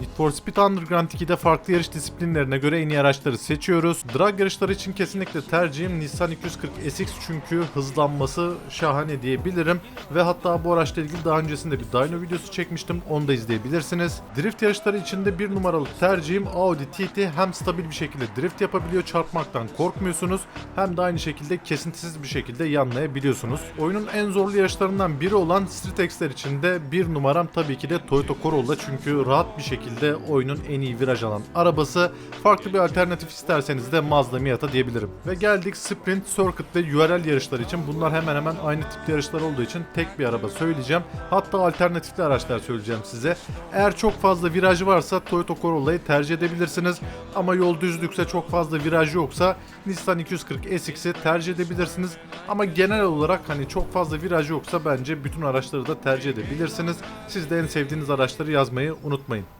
Need for Speed Underground 2'de farklı yarış disiplinlerine göre en iyi araçları seçiyoruz. Drag yarışları için kesinlikle tercihim Nissan 240 SX çünkü hızlanması şahane diyebilirim. Ve hatta bu araçla ilgili daha öncesinde bir dyno videosu çekmiştim. Onu da izleyebilirsiniz. Drift yarışları için de bir numaralı tercihim Audi TT hem stabil bir şekilde drift yapabiliyor, çarpmaktan korkmuyorsunuz. Hem de aynı şekilde kesintisiz bir şekilde yanlayabiliyorsunuz. Oyunun en zorlu yarışlarından biri olan Street X'ler için de bir numaram tabii ki de Toyota Corolla çünkü rahat bir şekilde oyunun en iyi viraj alan arabası. Farklı bir alternatif isterseniz de Mazda Miata diyebilirim. Ve geldik Sprint, Circuit ve URL yarışları için. Bunlar hemen hemen aynı tip yarışlar olduğu için tek bir araba söyleyeceğim. Hatta alternatifli araçlar söyleyeceğim size. Eğer çok fazla viraj varsa Toyota Corolla'yı tercih edebilirsiniz. Ama yol düzlükse çok fazla viraj yoksa Nissan 240 SX'i tercih edebilirsiniz. Ama genel olarak hani çok fazla viraj yoksa bence bütün araçları da tercih edebilirsiniz. Siz de en sevdiğiniz araçları yazmayı unutmayın.